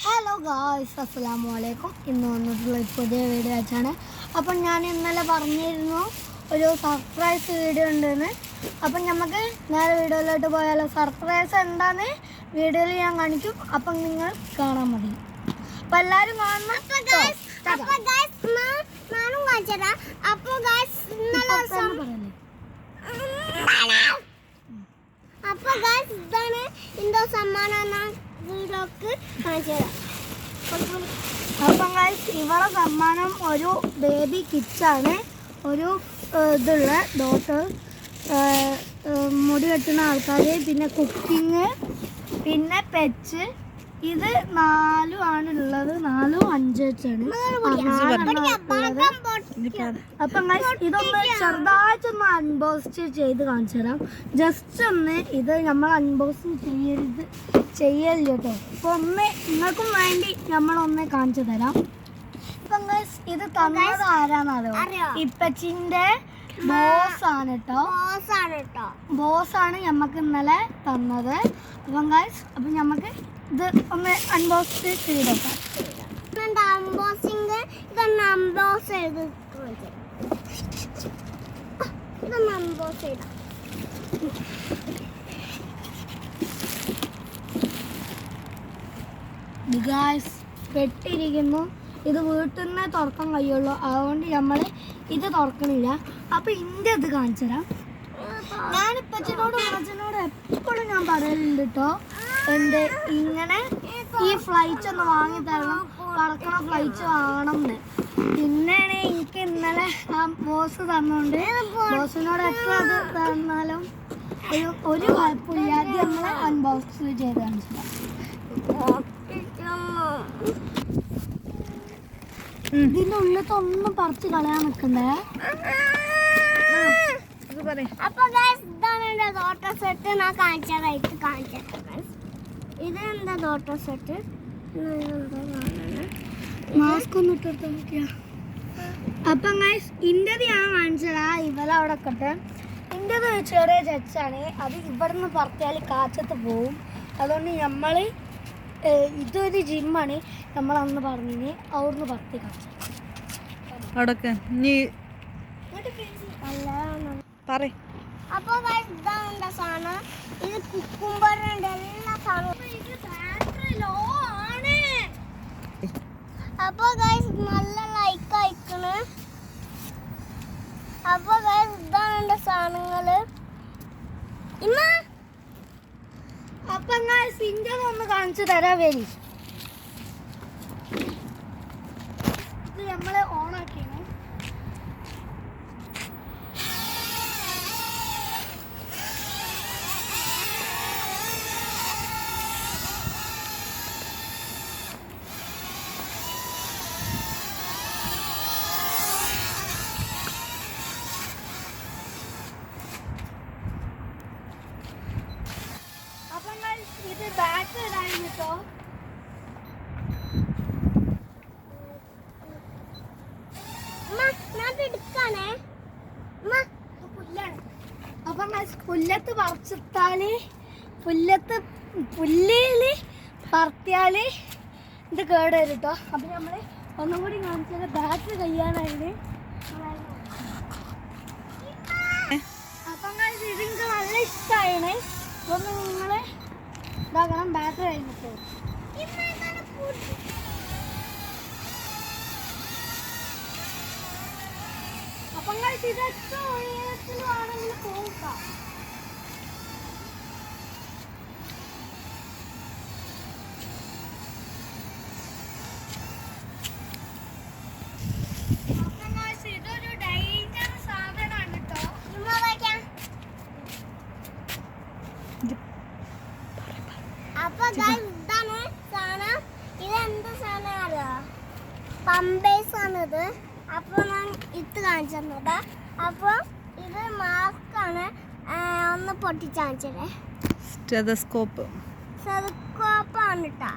Hello guys അസ്സലാമു അലൈക്കും ഇന്ന് വന്നിട്ടുള്ള ഒരു പുതിയ വീഡിയോ വെച്ചാണ്. അപ്പം ഞാൻ ഇന്നലെ പറഞ്ഞിരുന്നു ഒരു സർപ്രൈസ് വീഡിയോ ഉണ്ടെന്ന്. അപ്പം നമുക്ക് നേരെ വീഡിയോയിലോട്ട് പോയാലോ. സർപ്രൈസ് എന്താന്ന് വീഡിയോയിൽ ഞാൻ കാണിക്കും. അപ്പം നിങ്ങൾ കാണാൻ മതി. അപ്പം എല്ലാവരും കാണണം. കേട്ടോ. ടാറ്റാ. നാനും കാണിച്ചതാ അപ്പൊ ഗായ്സ് ഇന്നലെ ഇപ്പൊ തന്നെ പറയല്ലേ? അപ്പൊ ഗായ്സ് ഇതാണ് എന്തോ സമ്മാനം ഞാൻ വീഡിയോക്ക് കാണിച്ചത് അപ്പം ഇവളെ സമ്മാനം ഒരു ബേബി കിച്ചാണ് ഒരു ഇതുള്ള ഡോട്ടർ മുടി കെട്ടുന്ന ആൾക്കാർ പിന്നെ കുക്കിങ് പിന്നെ പെച്ച് ഇത് നാലും ആണ് ഉള്ളത് നാലും അഞ്ച് അപ്പൊ അപ്പം ഇതൊന്ന് ചെറുതായിട്ടൊന്ന് അൺബോക്സ് ചെയ്ത് കാണിച്ചു തരാം. ജസ്റ്റ് ഒന്ന് ഇത് നമ്മൾ അൺബോക്സ് ചെയ്യരുത്. ചെയ്യരുത് കേട്ടോ. അപ്പൊ ഒന്ന് നിങ്ങൾക്കും വേണ്ടി നമ്മളൊന്ന് കാണിച്ചു തരാം. ഇപ്പം guys, ഇത് തന്നത് ആരാന്നറിയോ? ഇപ്പച്ചിന്റെ ബോസ് ആണ് കേട്ടോ. ആണ് കേട്ടോ. ബോസ് ആണ് ഞമ്മക്ക് ഇന്നലെ തന്നത്. അപ്പൊ ഗൈസ് അപ്പം നമുക്ക് ഇത് ഒന്ന് അൺബോക്സ് ചെയ്തേക്കാം. അൺബോക്സിംഗ് ഇതൊന്ന് അംബോസ് ചെയ്ത് ഇതൊന്ന് അംബോസ് ചെയ്ത. ഗായ്സ് പെട്ടിരിക്കുന്നു. ഇത് വീട്ടിൽ നിന്ന് തുറക്കാൻ കഴിയുള്ളൂ. അതുകൊണ്ട് നമ്മൾ ഇത് തുറക്കണില്ല. അപ്പൊ ഇന്റെ ഇത് കാണിച്ചു തരാം ഞാൻ ഇപ്പച്ചനോടും അമ്മച്ചനോടും എപ്പോഴും ഞാൻ പറയലുണ്ട് കേട്ടോ എന്ത്? ഇങ്ങനെ ഈ ഫ്ലൈറ്റ് ഒന്ന് വാങ്ങി തരണം. പറക്കണ ഫ്ലൈറ്റ് വാങ്ങണം പിന്നെയാണ് എനിക്ക് ഇന്നലെ ആ ബോസ് തന്നോണ്ട്. ബോസിനോട് എത്ര അത് തന്നാലും ഒരു ഒരു കുഴപ്പമില്ലാതെ നമ്മൾ അൺബോക്സ് ചെയ്ത്. ഇതിന്റെ ഉള്ളിലത്തെ ഒന്നും പറിച്ച് കളയാൻ നിൽക്കണ്ടേ? അപ്പൊ ഇതാണ് ഡോട്ട സെറ്റ് ഞാൻ കാണിച്ചതായിട്ട് കാണിച്ചത് guys. ഇത് എന്താ ഡോട്ട സെറ്റ് മാസ്ക് ഒന്ന് ഇട്ടെടുത്ത് നോക്കിയാ. അപ്പം ഗൈസ് ഇന്റത് ഞാൻ കാണിച്ചതാ ഇവളെ അവിടെ കട്ടെ ഇന്റത് ചെറിയ ചച്ചാണ്. അത് ഇവിടുന്ന് പറത്തിയാൽ കാച്ചത്ത് പോവും. അതുകൊണ്ട് നമ്മൾ ഇതൊരു ജിമ്മാണ് നമ്മൾ അന്ന് പറഞ്ഞിന് അവിടുന്ന് പറത്തി കാച്ചു അവിടൊക്കെ. നീ അല്ല പറ അപ്പൊ guys ഇതാണ് എന്റെ സാധനം? ഇത് കുക്കുംബറിന്റെ എല്ലാ സാധനവും അപ്പൊ ഗൈസ് നല്ല ലൈക്ക് അയക്കണ്. അപ്പൊ ഇതാണ് എന്റെ സാധനങ്ങൾ. അപ്പം ഗൈസ് ഒന്ന് കാണിച്ചു തരാ വരി. ഇത് നമ്മൾ ഓണാക്കിയാണ് പറിച്ചിട്ടാൽ പുല്ലത്ത് പുല്ലേൽ പറത്തിയാൽ ഇത് കേട് വരും കേട്ടോ അപ്പം നമ്മൾ ഒന്നും കൂടി കാണിച്ചത് ബാക്ക് കഴിയാനായിട്ട് അപ്പം ഇത് എനിക്ക് നല്ല ഇഷ്ടമാണ് അപ്പം നിങ്ങൾ ഇതാക്കണം ബാറ്ററി കഴിഞ്ഞിട്ട്. അപ്പം guys, ഇത് എത്ര ഉയരത്തിലാണെങ്കിലും പോകാം അപ്പം guys, ഇതൊരു ഡേഞ്ചർ സാധനമാണ് കേട്ടോ ഇമ്മ വയ്ക്കാം അപ്പൊ ഗൈസ് ഇതാണ് സാധനം. ഇത് എന്ത് സാധനം അറിയോ? പമ്പേഴ്സ് ആണിത് അപ്പോൾ ഞാൻ ഇത് കാണിച്ചു തന്നത് അപ്പൊ ഇത് മാസ്ക് ആണ് ഒന്ന് പൊട്ടിച്ച് കാണിച്ചത് സ്റ്റെതസ്കോപ്പ്. സെതുക്കോപ്പാണ് കേട്ടോ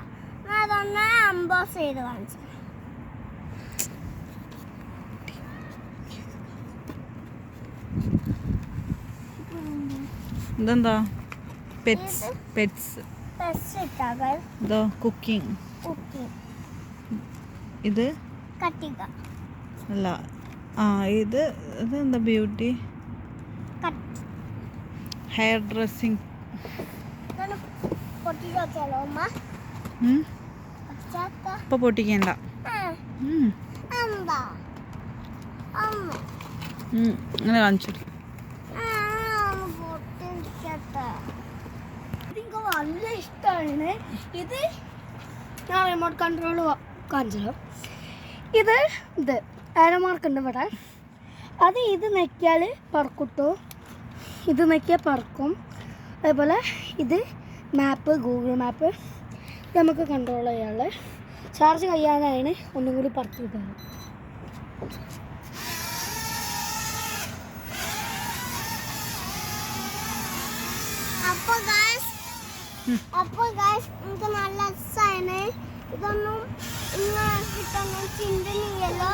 ഞാൻ അതൊന്ന് അമ്പോസ് ചെയ്ത് കാണിച്ചു. ഇതെന്താ? പെറ്റ്സ്. പെറ്റ്സ്. ടെസ്റ്റ് ഇട്ടാ ഗൈസ് ഇതോ കുക്കിംഗ് ഉപ്പ് ഇത്? കട്ടിക. അല്ല. ആ ഇത് ഇതെന്താ ബ്യൂട്ടി ഹെയർ ഡ്രസ്സിങ് ഇപ്പൊ പൊട്ടിക്കണ്ട. അങ്ങനെ കാണിച്ചു ആ ഒന്ന് പൊട്ടിക്കട്ടെ എനിക്ക് നല്ല ഇഷ്ടമാണ് ഇത് ഞാൻ റിമോട്ട് കൺട്രോൾ കാണിച്ചത് ഇത് ഇത് ആരോ മാർക്ക് ഉണ്ട് ഇവിടെ. അത് ഇത് നെക്കിയാൽ പറക്കൂട്ടോ. ഇത് നെക്കിയാൽ പറക്കും. അതേപോലെ ഇത് മാപ്പ് ഗൂഗിൾ മാപ്പ് നമുക്ക് കൺട്രോൾ ചെയ്യാനുള്ള ചാർജ് കഴിയാനാണ് ഒന്നും കൂടി പറത്തി തരാം അപ്പൊ ഗായ്സ് ഉം. നമുക്ക് നല്ല രസമാണ് ഇതൊന്നും ഇങ്ങനെ കിട്ടുന്ന ചിന്തനീയല്ലോ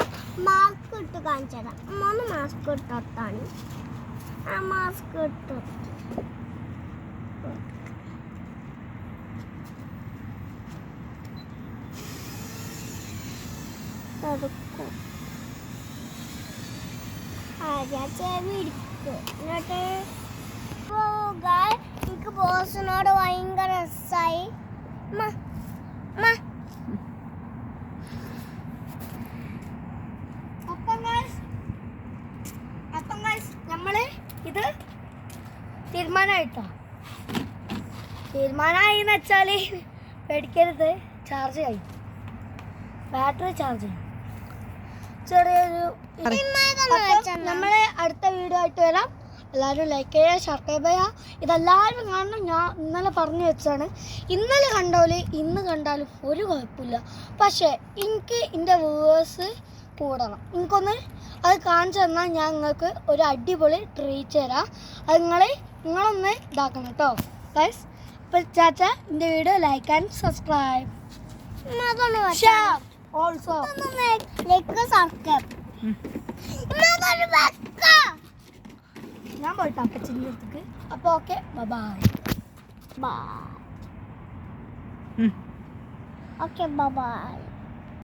മാസ്ക് ഇട്ട് കാണിച്ചു തരാം. മൂന്ന് മാസ്ക് ഇട്ടോട്ടാണ് ആ മാസ്ക് ഇട്ടു എടുക്കും. ആദ്യം ചെവി എന്നിട്ട് ഗായ് എനിക്ക് ബോസിനോട് ഭയങ്കര രസമായി നമ്മൾ ഇത് തീരുമാനമായിട്ടോ തീരുമാനമായി എന്ന് വെച്ചാൽ പേടിക്കരുത്. ചാർജ് ആയി. ബാറ്ററി ചാർജ് ചെയ്യും ചെറിയൊരു നമ്മൾ അടുത്ത വീഡിയോ ആയിട്ട് വരാം. എല്ലാവരും ലൈക്ക് ചെയ്യുക സബ്സ്ക്രൈബ് ചെയ്യുക. ഇതെല്ലാവരും കാണണം. ഞാൻ ഇന്നലെ പറഞ്ഞു വെച്ചാണ് ഇന്നലെ കണ്ടോൽ ഇന്ന് കണ്ടാലും ഒരു കുഴപ്പമില്ല. പക്ഷേ എനിക്ക് എന്റെ വ്യൂവേഴ്സ് കൂടണം. എനിക്കൊന്ന് അത് കാണിച്ചു തന്നാൽ ഞാൻ നിങ്ങൾക്ക് ഒരു അടിപൊളി ട്രീറ്റ് തരാം. അത് നിങ്ങൾ നിങ്ങളൊന്ന് ഇതാക്കണം കേട്ടോ. ഗൈസ് അപ്പോൾ ചാച്ച എന്റെ video like and subscribe also like subscribe. ഞാൻ പോയിട്ട് അപ്പച്ചന്റെ അടുത്തേക്ക് അപ്പോൾ ഓക്കെ ബബായ് ബാ. Okay bye